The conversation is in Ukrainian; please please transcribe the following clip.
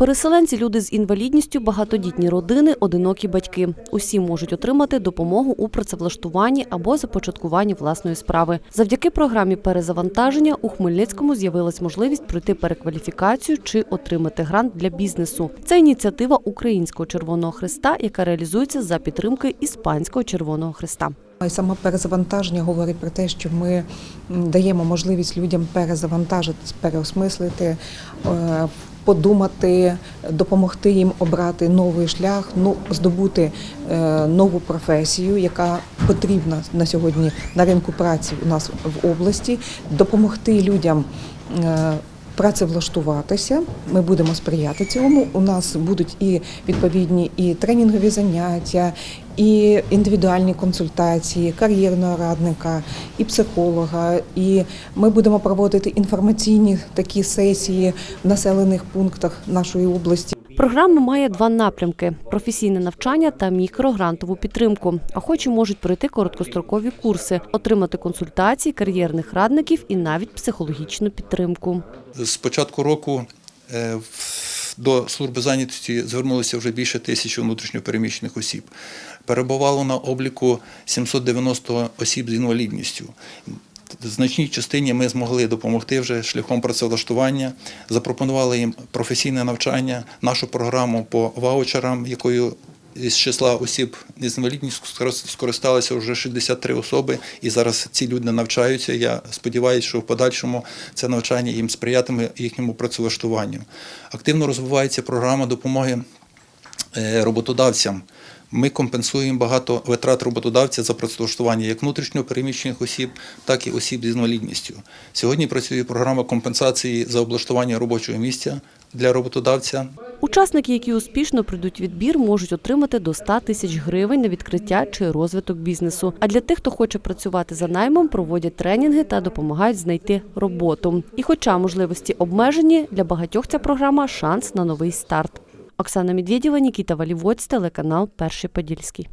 Переселенці, люди з інвалідністю, багатодітні родини, одинокі батьки. Усі можуть отримати допомогу у працевлаштуванні або започаткуванні власної справи. Завдяки програмі перезавантаження у Хмельницькому з'явилась можливість пройти перекваліфікацію чи отримати грант для бізнесу. Це ініціатива Українського Червоного Христа, яка реалізується за підтримки Іспанського Червоного Христа. І саме перезавантаження говорить про те, що ми даємо можливість людям перезавантажитись, переосмислити, е, подумати, допомогти їм обрати новий шлях, ну здобути е, нову професію, яка потрібна на сьогодні на ринку праці у нас в області, допомогти людям. Працевлаштуватися, ми будемо сприяти цьому. У нас будуть і відповідні і тренінгові заняття, і індивідуальні консультації, кар'єрного радника, і психолога. І ми будемо проводити інформаційні такі сесії в населених пунктах нашої області. Програма має два напрямки: професійне навчання та мікрогрантову підтримку. Охочі можуть пройти короткострокові курси, отримати консультації, кар'єрних радників і навіть психологічну підтримку. З початку року е, до служби зайнятості звернулося вже більше тисячі внутрішньопереміщених осіб. Перебувало на обліку 790 осіб з інвалідністю. Значній частині ми змогли допомогти вже шляхом працевлаштування, запропонували їм професійне навчання, нашу програму по ваучерам, якою із числа осіб з інвалідністю скорист- скористалися вже 63 особи, і зараз ці люди навчаються. Я сподіваюся, що в подальшому це навчання їм сприятиме їхньому працевлаштуванню. Активно розвивається програма допомоги е, роботодавцям. Ми компенсуємо багато витрат роботодавця за працевлаштування як внутрішньо переміщених осіб, так і осіб з інвалідністю. Сьогодні працює програма компенсації за облаштування робочого місця для роботодавця. Учасники, які успішно пройдуть відбір, можуть отримати до 100 тисяч гривень на відкриття чи розвиток бізнесу. А для тих, хто хоче працювати за наймом, проводять тренінги та допомагають знайти роботу. І, хоча можливості обмежені, для багатьох ця програма шанс на новий старт. Оксана Медведєва, Нікіта Валівоць, телеканал Перший Подільський.